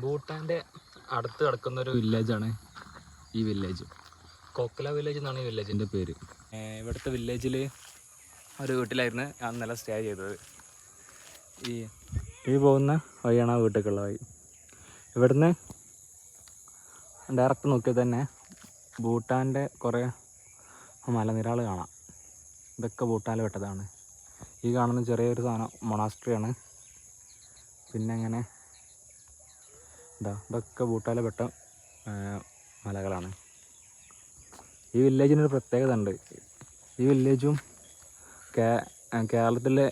ഭൂട്ടാന്റെ അടുത്ത് കിടക്കുന്ന ഒരു വില്ലേജാണ് ഈ വില്ലേജ്. കോക്കല വില്ലേജ് എന്നാണ് ഈ വില്ലേജിന്റെ പേര്. ഇവിടുത്തെ വില്ലേജിൽ ഒരു വീട്ടിലായിരുന്നു ഞാൻ നല്ല സ്റ്റേ ചെയ്തത്. ഈ ഈ പോകുന്ന വഴിയാണ് ആ വീട്ടിലേക്കുള്ള വഴി. ഇവിടുന്ന് ഡയറക്റ്റ് നോക്കിയാൽ തന്നെ ഭൂട്ടാന്റെ കുറേ മലനിരകൾ കാണാം. ഇതൊക്കെ ഭൂട്ടാനിൽ വിട്ടതാണ് ഈ കാണുന്ന ചെറിയൊരു സാധനം മൊണാസ്ട്രിയാണ് പിന്നെ അങ്ങനെ ഇതാ ഇതൊക്കെ ബൂട്ടാലപ്പെട്ട പെട്ട മലകളാണ്. ഈ വില്ലേജിനൊരു പ്രത്യേകത ഉണ്ട് ഈ വില്ലേജും കേ കേരളത്തിലെ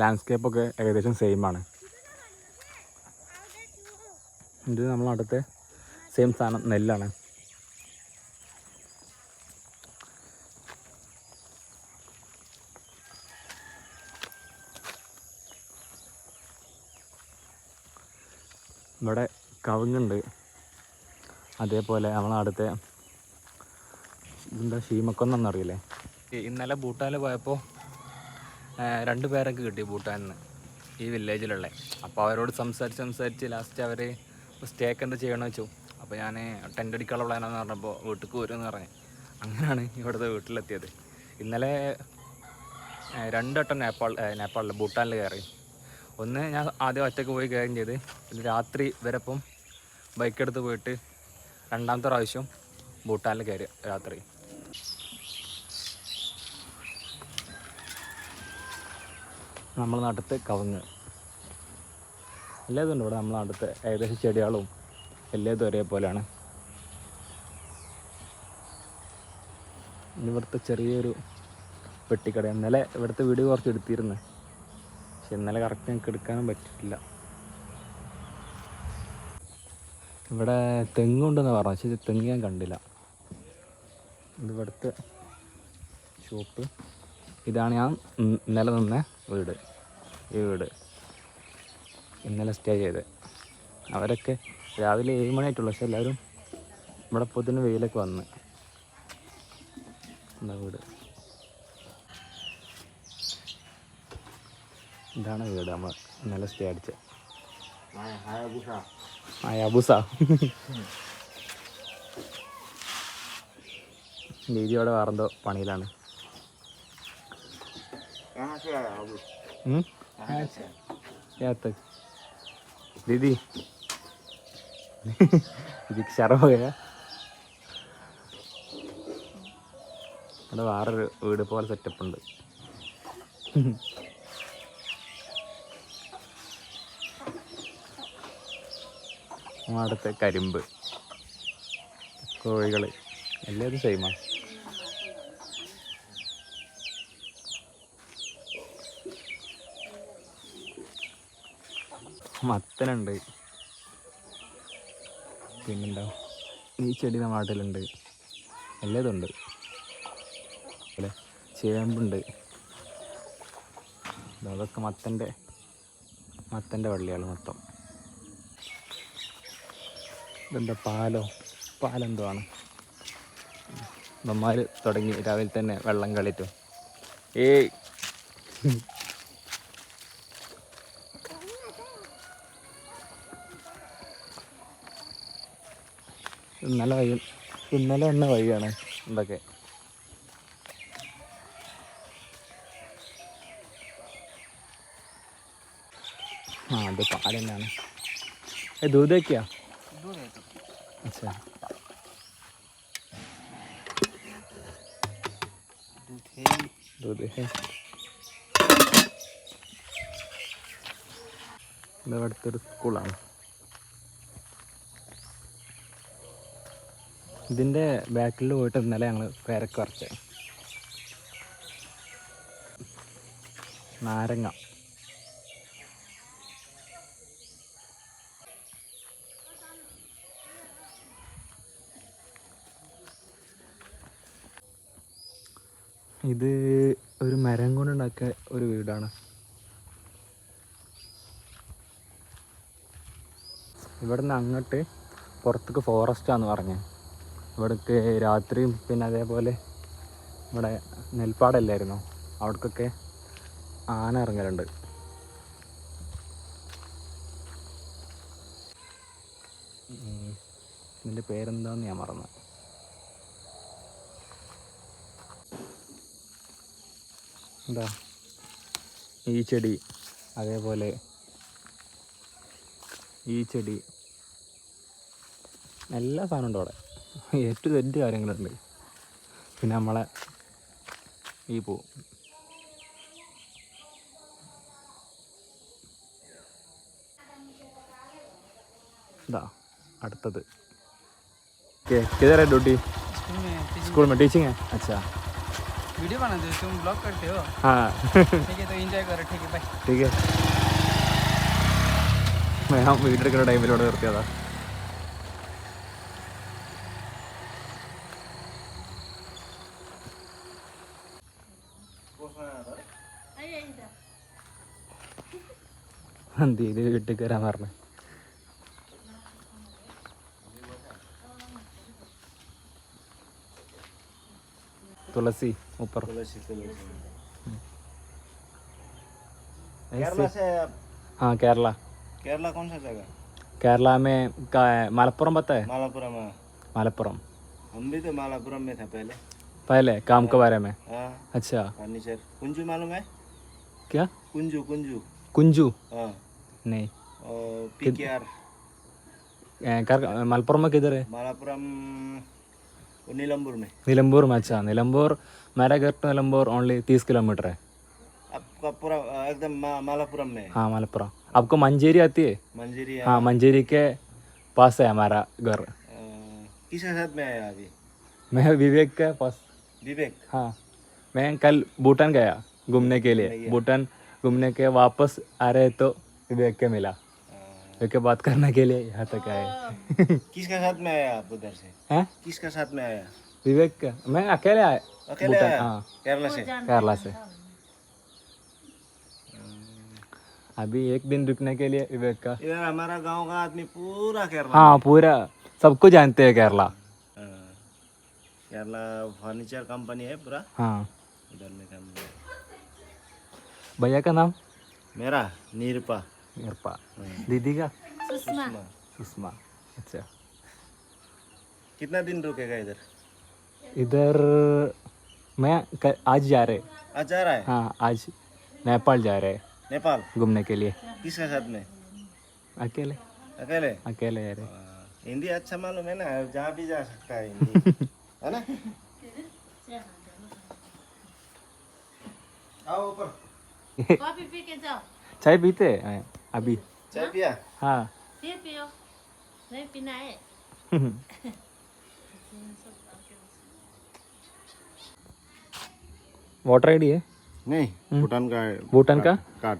ലാൻഡ്സ്കേപ്പൊക്കെ ഏകദേശം സെയിം ആണ്. ഇത് നമ്മളെ അടുത്തെ സെയിം സാധനം നെല്ലാണ് ഇവിടെ കവുങ്ങുണ്ട് അതേപോലെ നമ്മളെ അടുത്തെ എന്താ ഷീമക്കൊന്നറിയില്ലേ ഇന്നലെ ഭൂട്ടാനിൽ പോയപ്പോൾ രണ്ട് പേരൊക്കെ കിട്ടി ഭൂട്ടാനിൽ നിന്ന് ഈ വില്ലേജിലുള്ള. അപ്പോൾ അവരോട് സംസാരിച്ച് സംസാരിച്ച് ലാസ്റ്റ് അവർ സ്റ്റേക്ക് എന്താ ചെയ്യണമെന്ന് വെച്ചു. അപ്പോൾ ഞാൻ ടെന്റ് അടിക്കാനുള്ള പ്ലാനാന്ന് പറഞ്ഞപ്പോൾ വീട്ടിൽ വരുമെന്ന് പറഞ്ഞു. അങ്ങനെയാണ് ഇവിടുത്തെ വീട്ടിലെത്തിയത്. ഇന്നലെ രണ്ടോട്ടം നേപ്പാൾ നേപ്പാളിൽ ഭൂട്ടാനിൽ കയറി. ഒന്ന് ഞാൻ ആദ്യം ഒറ്റയ്ക്ക് പോയി കയറുകയും ചെയ്ത് രാത്രി വരെപ്പം ബൈക്ക് എടുത്ത് പോയിട്ട് രണ്ടാമത്തെ പ്രാവശ്യം ഭൂട്ടാനിൽ കയറി രാത്രി. നമ്മളെ നാട്ടിലത്തെ കവുങ്ങ്. എല്ലാതും ഉണ്ട്. ഇവിടെ നമ്മളെ നാട്ടിലത്തെ ഏകദേശം ചെടികളും എല്ലാതും ഒരേപോലെയാണ്. ഇവിടുത്തെ ചെറിയൊരു പെട്ടിക്കട ഇന്നലെ ഇവിടുത്തെ വീഡിയോ കുറച്ച് എടുത്തിരുന്നു. പക്ഷെ ഇന്നലെ കറക്റ്റ് ഞങ്ങൾക്ക് എടുക്കാനും പറ്റിയിട്ടില്ല. ഇവിടെ തെങ്ങുണ്ടെന്ന് പറഞ്ഞു പക്ഷേ തെങ്ങ് ഞാൻ കണ്ടില്ല. ഇത് ഇവിടുത്തെ ഷോപ്പ്. ഇതാണ് ഞാൻ നിലനിന്ന വീട്. ഈ വീട്. ഇന്നലെ സ്റ്റേ ചെയ്ത് അവരൊക്കെ രാവിലെ ഏഴ് മണിയായിട്ടുള്ളൂ. പക്ഷെ എല്ലാവരും ഇവിടെ പൊതുവിന് വെയിലൊക്കെ വന്ന്. എന്താ വീട്. ഇതാണ് വീട്. നമ്മൾ ഇന്നലെ സ്റ്റേ അടിച്ചത്. Ah, അബുസ നീതിയോടെ വേറെന്തോ പണിയിലാണ്? ദീദി ഇതിക്ക് ശരവകയാ അവിടെ വേറൊരു വീട് പോലെ സെറ്റപ്പ് ഉണ്ട്. അടുത്ത് കരിമ്പ് കോഴികൾ എല്ലാവരും സെയിമാണ് മത്തനുണ്ട്. പിന്നെന്താ? ഈ ചെടി നമ്മുടെ നാട്ടിലുണ്ട്. എല്ലാതും ഉണ്ട് അല്ലേ? ചേമ്പുണ്ട്. അതൊക്കെ മത്തന്റെ മത്തന്റെ വള്ളിയാണ് മൊത്തം. ഇതെന്താ പാലോ? പാലെന്തോ ആണ് അമ്മമാർ തുടങ്ങി രാവിലെ തന്നെ വെള്ളം കളിറ്റു ഏയ്. ഇന്നലെ വഴി ഇന്നലെ വന്ന വഴിയാണ് എന്തൊക്കെ ആ അത് ഏ തന്നെയാണ് আচ্ছা दूध है ഇതടുത്തൊരു സ്കൂളാണ്. ഇതിന്റെ ബാക്കിൽ പോയിട്ട് ഇന്നലെ ഞങ്ങൾ പേരക്ക് കുറച്ച് നാരങ്ങ. ഇത് ഒരു മരം കൊണ്ടുണ്ടാക്കിയ ഒരു വീടാണ്. ഇവിടുന്ന് അങ്ങോട്ട് പുറത്തേക്ക് ഫോറസ്റ്റാന്ന് പറഞ്ഞത് ഇവിടേക്ക് രാത്രിയും പിന്നെ അതേപോലെ ഇവിടെ നെൽപ്പാടല്ലായിരുന്നു. അവിടേക്കൊക്കെ ആന ഇറങ്ങലുണ്ട്. ഇതിന്റെ പേരെന്താന്ന് ഞാൻ മറന്നു. എന്താ? ഈ ചെടി അതേപോലെ ഈ ചെടി. എല്ലാ സാധനം ഉണ്ട് അവിടെ ഏറ്റവും ടു കാര്യങ്ങളുണ്ട്. പിന്നെ നമ്മളെ ഈ പൂ. എന്താ അടുത്തത്. ഓക്കെ കിതറ ഡ്യൂട്ടി സ്കൂളിൽ ടീച്ചിങ് അച്ഛാ. वीडियो बनाते हो तुम ब्लॉग करते हो हाँ ठीक है तो एंजॉय करो ठीक है बाय ठीक है ഞാൻ വീടെടുക്കുന്ന ടൈമിലൂടെ നിർത്തിയതാ എന്ത് വീട്ടിൽ കയറാൻ പറഞ്ഞു तुलसी ऊपर। हम्म। केरला से हाँ केरला। केरला कौन सा जगह? केरला में का है? मालपुरम पता है? मालापुरम हाँ। मालपुरम। हम भी तो मालापुरम में था पहले। पहले काम के हाँ। बारे में? हाँ। अच्छा। फर्नीचर। कुंजू मालूम है? क्या? कुंजू कुंजू। कुंजू? हाँ। नहीं। पीकेआर। मालपुरम में किधर है? मालापुरम वो नीलमपुर में निलंबूर में अच्छा निलंबूर मेरा घर टू निलंबूर ओनली तीस किलोमीटर है आपका पूरा अ, एकदम मा, मालापुरम में है। हाँ मालपुरम आपको मंजेरी आती है मंजीरी है हाँ मंजेरी के पास है हमारा घर अ, किसके साथ में आया अभी मैं विवेक के पास विवेक हाँ मैं कल भूटान गया घूमने के लिए भूटान घूमने के वापस आ रहे तो विवेक के मिला अ, बात करने के लिए यहाँ तक आए? किसके साथ में आया आप उधर से? हैं? किसके साथ में आया? विवेक का। मैं अकेले आया। अकेले आया? हाँ। केरला से? केरला से। अभी एक दिन रुकने के लिए विवेक का। इधर हमारा गाँव का आदमी पूरा केरला। हाँ पूरा। सबको जानते हैं केरला। हाँ। केरला फर्नीचर कंपनी है पूरा। हाँ। उधर में काम भैया का नाम? मेरा नीरपा। निरपा दीदी का सुषमा सुषमा अच्छा कितना दिन रुकेगा इधर? इधर मैं क- आज जा रहे। आज जा रहा है? हाँ आज नेपाल जा रहे। नेपाल? घूमने के लिए। किसके साथ में? अकेले। अकेले? अकेले जा रहे। हाँ, हिंदी अच्छा मालूम है ना जहाँ भी जा सकता है हिंदी। है ना? आओ ऊपर। कॉफ़ी पी के जाओ। चाय पीते हैं। अभी चाय पिया हाँ फिर पियो नहीं पीना है वोटर आई डी है नहीं भूटान का है भूटान का कार्ड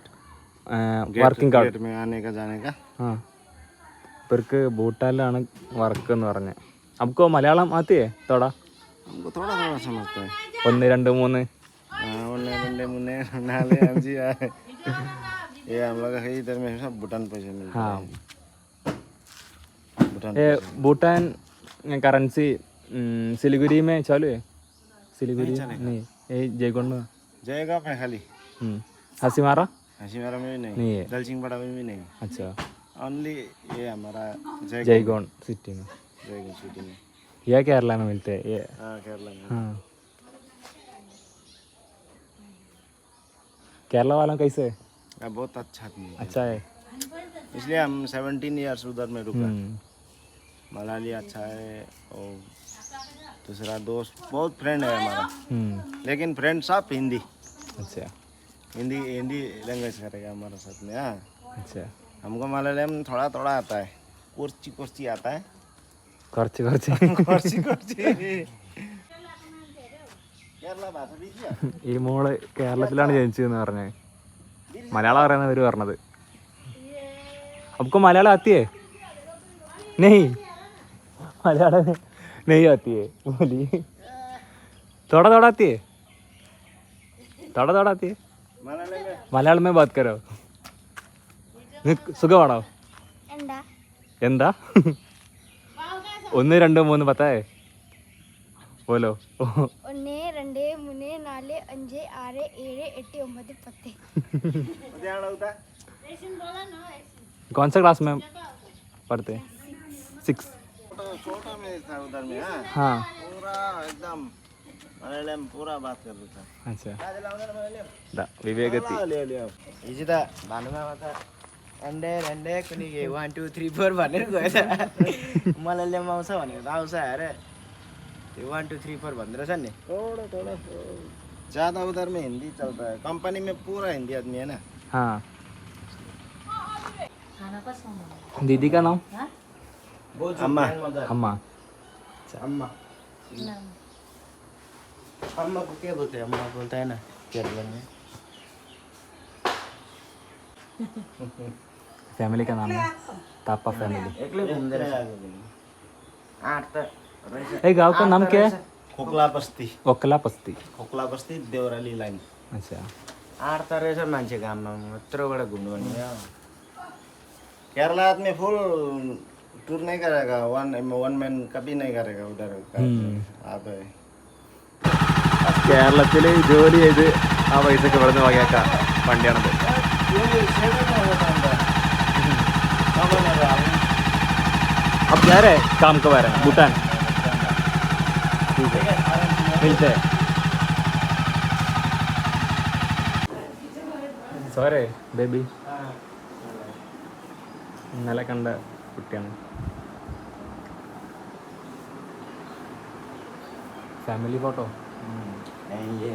വർക്കിംഗ് കാർഡ് गेट में आने का जाने का ആ ഇവർക്ക് ഭൂട്ടാനിലാണ് വർക്ക് എന്ന് പറഞ്ഞത് നമുക്ക് മലയാളം ആത്തിയേ തോടാ हमको थोड़ा थोड़ा समझता है ഒന്ന് രണ്ട് മൂന്ന് हाँ, उन्ने ये हम लोग है इधर में सब भूटान पैसे मिलते हाँ। हैं। भूटान ये भूटान करेंसी सिलीगुड़ी में चालू? है सिलीगुड़ी? नहीं ये जयगोंड में। जाएगा मैं खाली। हम्म, हसीमारा हसीमारा में भी नहीं, नहीं है। दलसिंह बड़ा में भी नहीं। अच्छा। ओनली ये हमारा जय जयगोंड सिटी में। जयगढ़ सिटी में। ये केरला में मिलते हैं ये। हाँ केरला में। हाँ। केरला वाला कैसे? है? हाँ, बहुत अच्छा आदमी है। अच्छा है इसलिए हम सेवनटीन ईयर्स उधर में रुका हम्म, मलाली अच्छा है और दूसरा दोस्त बहुत फ्रेंड है हमारा हम्म, लेकिन फ्रेंड सब हिंदी अच्छा हिंदी हिंदी लैंग्वेज करेगा हमारे साथ में हाँ अच्छा हमको मलयालम थोड़ा थोड़ा आता है कुर्ची कुर्ची आता है കുറച്ച് കുറച്ച് कुर्ची कुर्ची केरला भाषा भी किया ഈ മോള് കേരളത്തിലാണ് ജനിച്ചതെന്ന് പറഞ്ഞത് മലയാളം അറിയുന്ന അവർ പറഞ്ഞത്. നമുക്ക് മലയാളം അത്തിയേ നെയ്. മലയാളം നെയ്യ് അത്തിയേ മോലി തൊട തൊട അത്തിയേ തൊട തൊട അത്തിയേ മലയാളമേ ബാത് കരോ? സുഖമാണോ? എന്താ? ഒന്ന് രണ്ട് മൂന്ന് പത്തായേ? പോലോ? ഒന്ന് ಅಂಡೆ ಮುನೆ ನಾಲೆ ಅಂಜೆ ಆರೆ ಏಳೆ ಎಟ್ಟಿ ಒಂಬತ್ತು ಪತ್ತೆ कौन सा क्लास में पढ़ते? सिक्स छोटा में था उधर में हाँ. पूरा एकदम मलयालम पूरा बात कर रहा था। अच्छा। दा विवेगति हाँ, ले ले इजी था भानुमा माता। अंडे अंडे कुनी के 1 2 3 4 भनेर गयो मलयालम आउँछ भनेको त आउँछ वान टू थ्री फोर भन्दो रहेछ नि। थोड़ा थोड़ा ज़्यादा उधर में हिंदी चलता है। कंपनी में पूरा हिंदी आदमी है ना? हाँ। दीदी का नाम? अम्मा। अम्मा। अम्मा। अम्मा को के बोलते हैं? अम्मा बोलता है ना केरला में फैमिली का नाम है। तापा फैमिली आठ त रहेछ ए गांव का नाम क्या है खोकला बस्ती ओकला पस्ती खोकला बस्ती देवराली लाइन अच्छा आठ त रहेछ मान्छे घाममा यत्रोबाट घुम्नु भने केरला आदमी फुल टूर नहीं करेगा वन वन मैन कभी नहीं करेगा उधर का आप है കേരളത്തിൽ ജോലി ചെയ്ത് ആ പൈസക്ക് ഇവിടെ നിന്ന് വകയാക്കാം വണ്ടിയാണത് अब जा रहे हैं काम कब आ रहे हैं भूटान ठीक है मिलते हैं സോരെ ബേബി ഇന്നലെ കണ്ട കുട്ടിയാണ് ഫാമിലി ഫോട്ടോ नहीं ये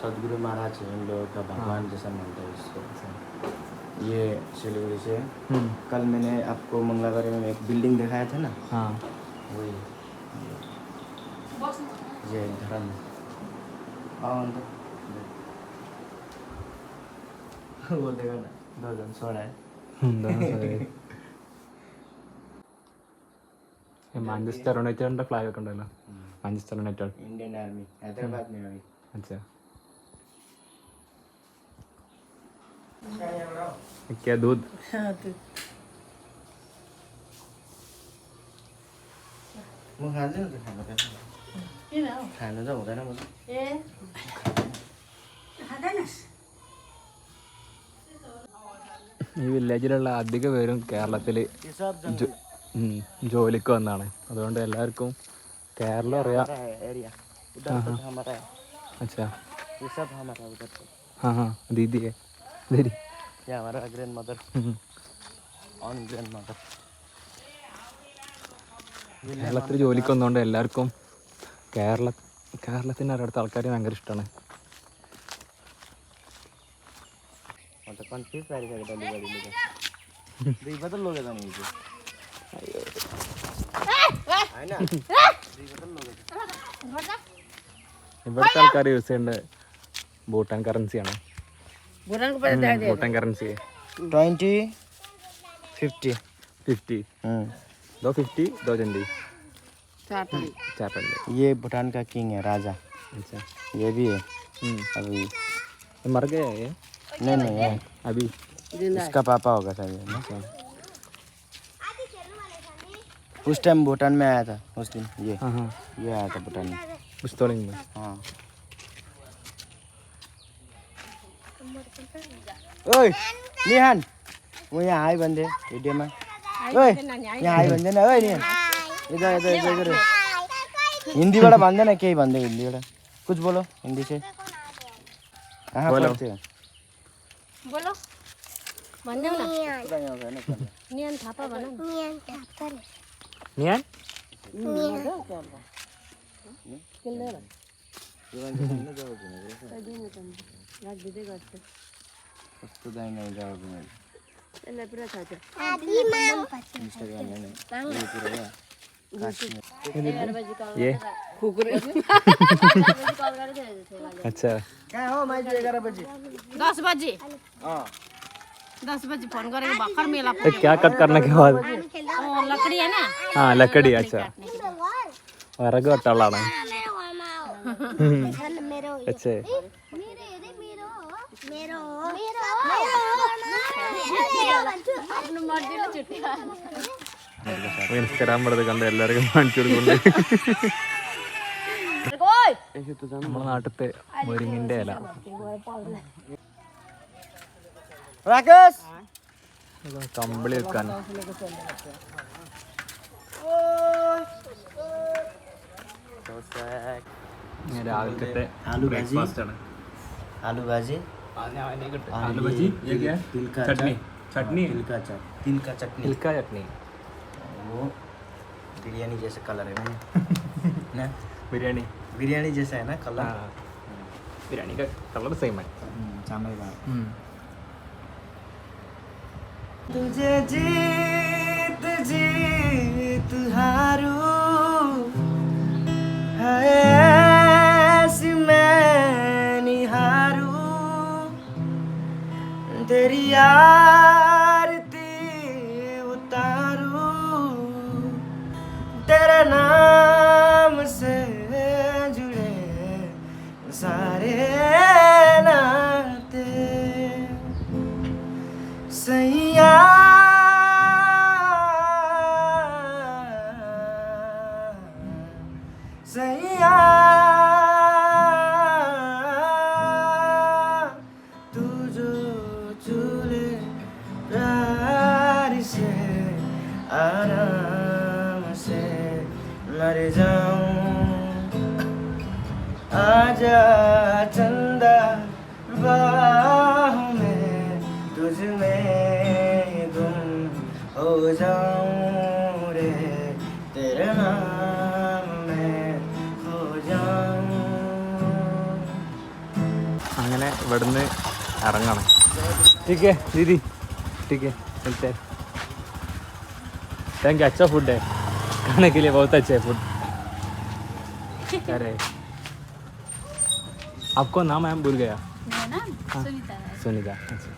सदगुरु महाराज हैं इन लोगों का भगवान जैसा मानते हैं इसको ये सिलीगुड़ी से कल मैंने आपको मंगलागढ़ में एक बिल्डिंग दिखाया था ना हाँ वही ये धर्म आओ अंदर वो देखो ना दो जन सो रहा है മാഞ്ചസ്റ്റർ യുണൈറ്റഡിന്റെ ഫ്ലാഗ് ഒക്കെ ഉണ്ടല്ലോ Manchester United Indian army Hyderabad में अभी अच्छा क्या दूध म खान्छु नि त खानु त खानु त हुँदैन म त ഈ വില്ലേജിലുള്ള അധിക പേരും കേരളത്തിൽ ये सब जंगल ജോലിക്ക് വന്നാണ് അതുകൊണ്ട് എല്ലാവർക്കും കേരളം അറിയാം हमारा है एरिया उधर तक हमारा है अच्छा ये सब हमारा है उधर तक हाँ हाँ दीदी है दीदी ये हमारा grandmother hmm. On grandmother കേരളത്തിൽ ജോലിക്ക് വന്നതുകൊണ്ട് എല്ലാവർക്കും കേരള കേരളത്തിന്റെ അടുത്ത ആൾക്കാർ ഭയങ്കര ഇഷ്ടമാണ് ഇവിടുത്തെ ആൾക്കാർ യൂസ് ചെയ്യേണ്ട Bhutan കറൻസിയാണ് Bhutan currency twenty fifty fifty ഇതോ ഫിഫ്റ്റി ഇതോ ട്വന്റി चार टंडे ये भूटान का किंग है राजा। अच्छा ये भी है। हम्म। अभी। ये मर गए ये? नहीं नहीं है अभी। इसका पापा होगा शायद ना? उस टाइम भूटान में आया था उस दिन। ये। हाँ हाँ। ये आया था भूटान में। उस पुस्तौलिंग में हाँ। ओए निहान! म यहाँ आइ भन्दै भिडियोमा ओए यहाँ आइ भन्दैन ओए निहान। इधर इधर इधर इधर। हिंदी वाला बांधे ना क्या ही बांधे हिंदी वाला? कुछ बोलो हिंदी से। हाँ? बोलो। बोलो बांधे ना? नियन। थापा बनो नियन नियन? नियन। किल्ले यो कुरो हो। काश्मीर ये अच्छा कहाँ हो माइजू एघार बजी दस बजे अँ दस बजे फोन गरेको भर्खर मेला तो क्या कट करने के बाद अँ, लकड़ी है ना हाँ लकड़ी अच्छा വിറക് വെട്ടുള്ളതാണ് मेरो अच्छा ഇൻസ്റ്റാഗ്രാം ഇവിടെ കണ്ട് എല്ലാവർക്കും കാണിച്ചു കൊടുക്കുന്നുണ്ട്. നമ്മുടെ നാട്ടിലത്തെ മുരിങ്ങിന്റെ ഇല. കമ്പിളി വെക്കാൻ രാവിലത്തെ ആലു ഭാജി ആലു ഭാജി ആലു ഭാജി ചട്നി ചട്നി. തിൽക്ക ചട്നി. തിൽക്ക ചട്നി. का चटनी अचार। चटनी तिल का अचार तिल का चटनी तिलका चटनी वो बिरयानी जैसा कलर है ना ना बिरयानी बिरयानी जैसा है ना कलर हाँ बिरयानी का कलर सेम है हम्म, चावल का हम्म। तुझे जीत जीत हारू है ऐसी मैं निहारू तेरी आरती Say yeah. അങ്ങനെ ഇവിടുന്ന് ഇറങ്ങണം ठीक है दीदी ठीक है मिलते हैं थैंक यू अच्छा फूड है खाने के लिए बहुत अच्छा है फूड अरे आपको नाम है भूल गया मेरा नाम सुनीता है सुनीता अच्छा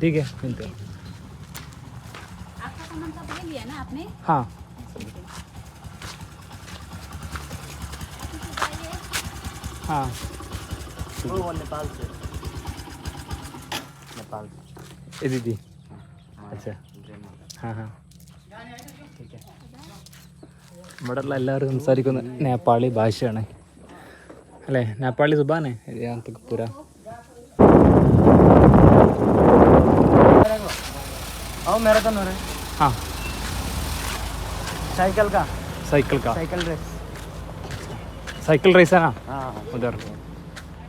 ठीक है मिलते हैं आपका सामान सब ले लिया ना आपने हाँ हाँ वो नेपाल से नेपाल ये दीदी अच्छा हाँ हाँ ഇവിടെ ഉള്ള എല്ലാവരും സംസാരിക്കുന്ന നേപ്പാളി ഭാഷയാണ് അല്ലേ നേപ്പാളി സുബാനെ പുര आओ मैराथन हो रहा है हाँ साइकिल का സൈക്കിൾ കാ साइकिल रेस സൈക്കിൾ റേസ് ആണോ हाँ ഉദർ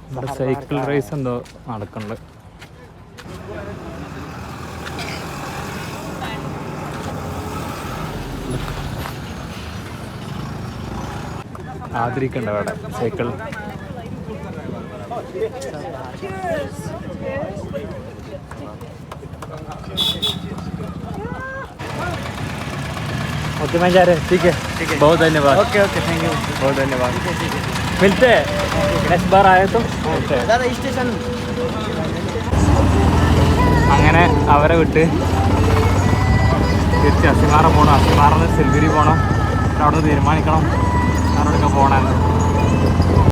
ഇവിടെ സൈക്കിൾ റേസ് എന്തോ നടക്കുന്നുണ്ട് ആദരിക്കണ്ട അവിടെ സൈക്കിൾ ओके मैं जा रहे ठीक है ठीक है बहुत धन्यवाद ओके ओके थैंक यू बहुत धन्यवाद मिलते हैं नेक्स्ट बार आए तो मिलते हैं दादा स्टेशन അങ്ങനെ അവരെ വിട്ട് തിരിച്ച് അസിമാറ പോകണം അസിമാറിന്ന് സിൽഗിരി പോകണം അവിടെ തീരുമാനിക്കണം അവരോടൊക്കെ പോകണമെന്ന്